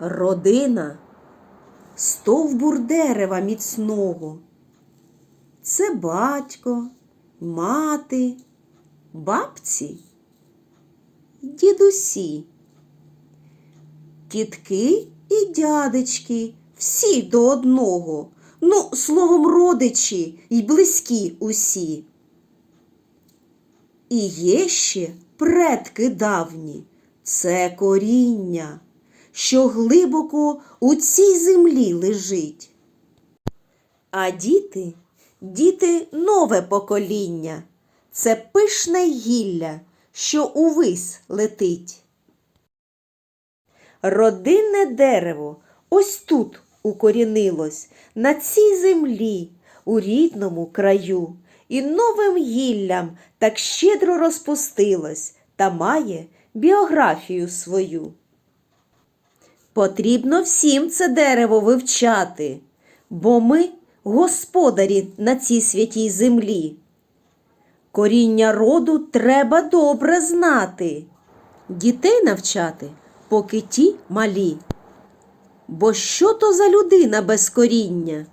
Родина. Стовбур дерева міцного. Це батько, мати, бабці, дідусі, тітки і дядечки, всі до одного, ну, словом, родичі й близькі усі. І є ще предки давні, це коріння, що глибоко у цій землі лежить. А діти, діти нове покоління, це пишне гілля, що увись летить. Родинне дерево ось тут укорінилось, на цій землі, у рідному краю, і новим гіллям так щедро розпустилось та має біографію свою. Потрібно всім це дерево вивчати, бо ми господарі на цій святій землі. Коріння роду треба добре знати, дітей навчати, поки ті малі. Бо що то за людина без коріння?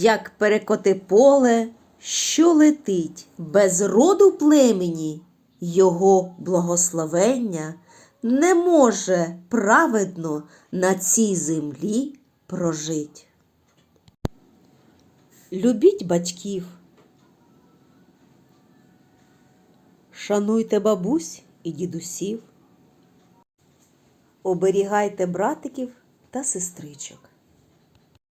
Як перекоти поле, що летить без роду племені, його благословення не може праведно на цій землі прожить. Любіть батьків. Шануйте бабусь і дідусів. Оберігайте братиків та сестричок.